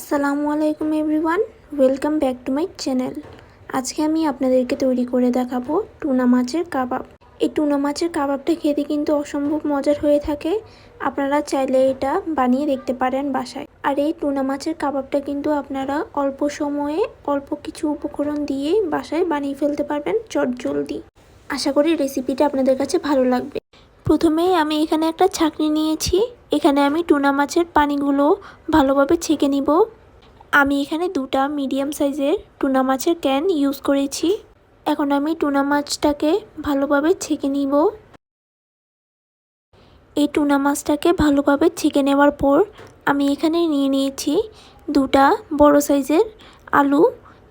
আসসালামু আলাইকুম everyone, welcome back to my channel. আজকে আমি আপনাদেরকে তৈরি করে দেখাবো টুনা মাছের কাবাব। এই টুনা মাছের কাবাবটা খেতে কিন্তু অসম্ভব মজার হয়ে থাকে। আপনারা চাইলে এটা বানিয়ে দেখতে পারেন বাসায়। আর এই টুনা মাছের কাবাবটা কিন্তু আপনারা অল্প সময়ে অল্প কিছু উপকরণ দিয়ে বাসায় বানিয়ে ফেলতে পারবেন চট জলদি। আশা করি রেসিপিটা আপনাদের কাছে ভালো লাগবে। প্রথমে আমি এখানে একটা ছাকনি নিয়েছি। এখানে আমি টুনা মাছের পানিগুলো ভালোভাবে ছেঁকে নিব। আমি এখানে দুটা মিডিয়াম সাইজের টুনা মাছের ক্যান ইউজ করেছি। এখন আমি টুনা মাছটাকে ভালোভাবে ছেঁকে নিব। এই টুনা মাছটাকে ভালোভাবে ছেঁকে নেওয়ার পর আমি এখানে নিয়ে নিয়েছি দুটা বড় সাইজের আলু।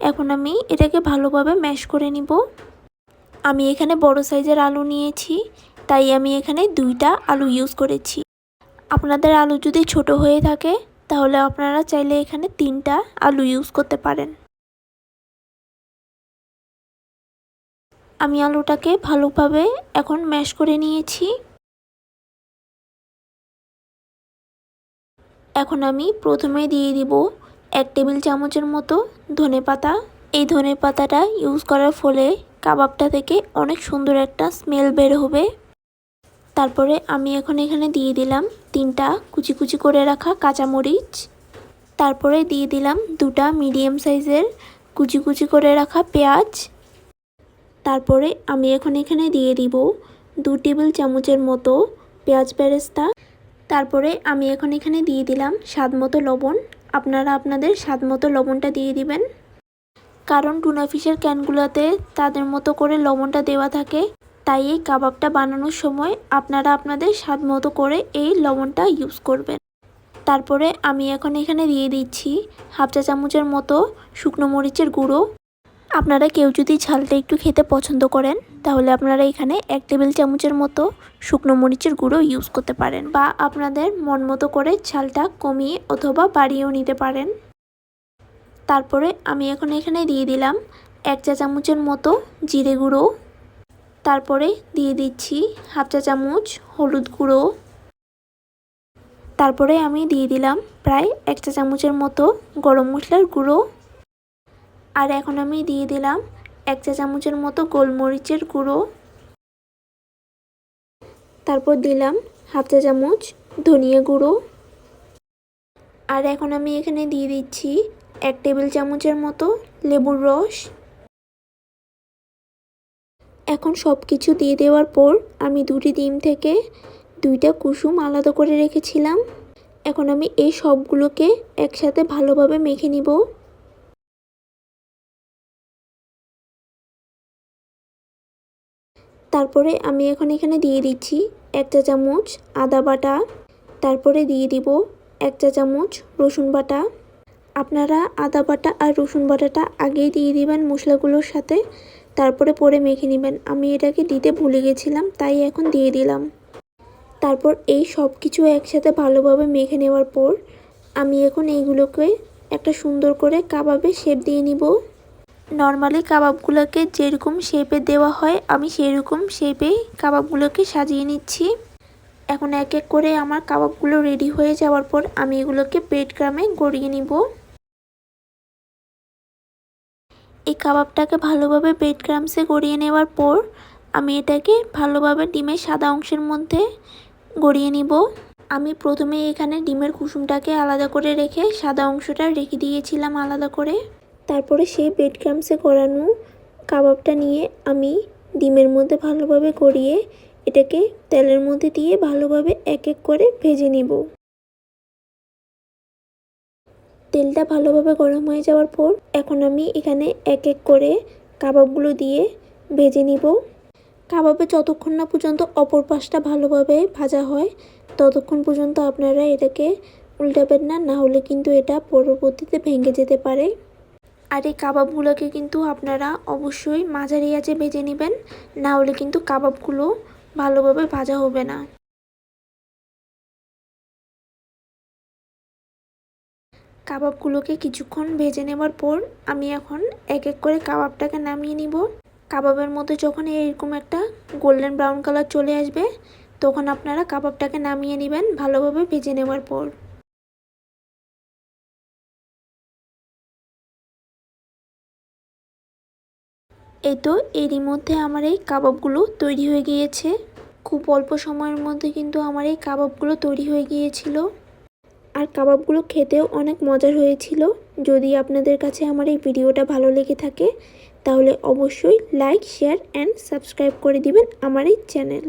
এখন আমি এটাকে ভালোভাবে ম্যাশ করে নিব। আমি এখানে বড় সাইজের আলু নিয়েছি, তাই আমি এখানে দুইটা আলু ইউজ করেছি। আপনাদের আলু যদি ছোট হয়ে থাকে, তাহলে আপনারা চাইলে এখানে তিনটা আলু ইউজ করতে পারেন। আমি আলুটাকে ভালোভাবে এখন ম্যাশ করে নিয়েছি। এখন আমি প্রথমে দিয়ে দিব এক টেবিল চামচের মতো ধনে পাতা। এই ধনে পাতাটা ইউজ করার ফলে কাবাবটা থেকে অনেক সুন্দর একটা স্মেল বের হবে। তারপরে আমি এখন এখানে দিয়ে দিলাম তিনটা কুচি কুচি করে রাখা কাঁচামরিচ। তারপরে দিয়ে দিলাম দুটা মিডিয়াম সাইজের কুচি কুচি করে রাখা পেঁয়াজ। তারপরে আমি এখন এখানে দিয়ে দিব দু টেবিল চামচের মতো পেঁয়াজ বেরেস্তা। তারপরে আমি এখন এখানে দিয়ে দিলাম স্বাদ মতো লবণ। আপনারা আপনাদের স্বাদ মতো লবণটা দিয়ে দিবেন। কারণ টুনা ফিশের ক্যানগুলোতে তাদের মতো করে লবণটা দেওয়া থাকে। তাই এই কাবাবটা বানানোর সময় আপনারা আপনাদের স্বাদ মতো করে এই লবণটা ইউজ করবেন। তারপরে আমি এখন এখানে দিয়ে দিচ্ছি হাফ চা চামচের মতো শুকনো মরিচের গুঁড়ো। আপনারা কেউ যদি ঝালটা একটু খেতে পছন্দ করেন, তাহলে আপনারা এখানে এক টেবিল চামচের মতো শুকনো মরিচের গুঁড়ো ইউজ করতে পারেন বা আপনাদের মন মতো করে ঝালটা কমিয়ে অথবা বাড়িয়েও নিতে পারেন। তারপরে আমি এখন এখানে দিয়ে দিলাম এক চা চামচের মতো জিরে গুঁড়ো। তারপরে দিয়ে দিচ্ছি হাফ চা চামচ হলুদ গুঁড়ো। তারপরে আমি দিয়ে দিলাম প্রায় এক চা চামচের মতো গরম মশলার গুঁড়ো। আর এখন আমি দিয়ে দিলাম এক চা চামচের মতো গোলমরিচের গুঁড়ো। তারপর দিলাম হাফ চা চামচ ধনিয়া গুঁড়ো। আর এখন আমি এখানে দিয়ে দিচ্ছি এক টেবিল চামচের মতো লেবুর রস। এখন সব কিছু দিয়ে দেওয়ার পর আমি দুটি ডিম থেকে দুইটা কুসুম আলাদা করে রেখেছিলাম। এখন আমি এই সবগুলোকে একসাথে ভালোভাবে মেখে নিব। তারপরে আমি এখন এখানে দিয়ে দিচ্ছি এক চা চামচ আদা বাটা। তারপরে দিয়ে দিব এক চা চামচ রসুন বাটা। আপনারা আদা বাটা আর রসুন বাটাটা আগেই দিয়ে দিবেন মশলাগুলোর সাথে। তারপরে পরে মেখে নেবেন। আমি এটাকে দিতে ভুলে গেছিলাম, তাই এখন দিয়ে দিলাম। তারপর এই সব কিছু একসাথে ভালোভাবে মেখে নেওয়ার পর আমি এখন এইগুলোকে একটা সুন্দর করে কাবাবে শেপ দিয়ে নিব। নর্মালি কাবাবগুলোকে যেরকম শেপে দেওয়া হয়, আমি সেরকম শেপেই কাবাবগুলোকে সাজিয়ে নিচ্ছি। এখন এক এক করে আমার কাবাবগুলো রেডি হয়ে যাওয়ার পর আমি এগুলোকে ব্রেড ক্রামে গড়িয়ে নিব। এই কাবাবটাকে ভালোভাবে ব্রেড ক্রামসে গড়িয়ে নেওয়ার পর আমি এটাকে ভালোভাবে ডিমের সাদা অংশের মধ্যে গড়িয়ে নিব। আমি প্রথমে এখানে ডিমের কুসুমটাকে আলাদা করে রেখে সাদা অংশটা রেখে দিয়েছিলাম আলাদা করে। তারপরে সেই ব্রেড ক্রামসে গড়ানো কাবাবটা নিয়ে আমি ডিমের মধ্যে ভালোভাবে গড়িয়ে এটাকে তেলের মধ্যে দিয়ে ভালোভাবে এক এক করে ভেজে নিব। তেলটা ভালোভাবে গরম হয়ে যাওয়ার পর এখন আমি এখানে এক এক করে কাবাবগুলো দিয়ে ভেজে নিব। কাবাবে যতক্ষণ না পর্যন্ত অপর পাশটা ভালোভাবে ভাজা হয়, ততক্ষণ পর্যন্ত আপনারা এটাকে উল্টাবেন না না হলে কিন্তু এটা পরবর্তীতে ভেঙে যেতে পারে। আর এই কাবাবগুলোকে কিন্তু আপনারা অবশ্যই মাঝারি আঁচে ভেজে নেবেন, না হলে কিন্তু কাবাবগুলো ভালোভাবে ভাজা হবে না। কাবাবগুলোকে কিছুক্ষণ ভেজে নেবার পর আমি এখন এক এক করে কাবাবটাকে নামিয়ে নিব। কাবাবের মধ্যে যখন এরকম একটা গোল্ডেন ব্রাউন কালার চলে আসবে, তখন আপনারা কাবাবটাকে নামিয়ে নেবেন ভালোভাবে ভেজে নেওয়ার পর। এই তো এরই মধ্যে আমার এই কাবাবগুলো তৈরি হয়ে গিয়েছে। খুব অল্প সময়ের মধ্যে কিন্তু আমার এই কাবাবগুলো তৈরি হয়ে গিয়েছিল। আর কাবাবগুলো খেতেও অনেক মজার হয়েছিল। যদি আপনাদের কাছে আমার এই ভিডিওটা ভালো লেগে থাকে, তাহলে অবশ্যই লাইক শেয়ার অ্যান্ড সাবস্ক্রাইব করে দিবেন আমার এই চ্যানেল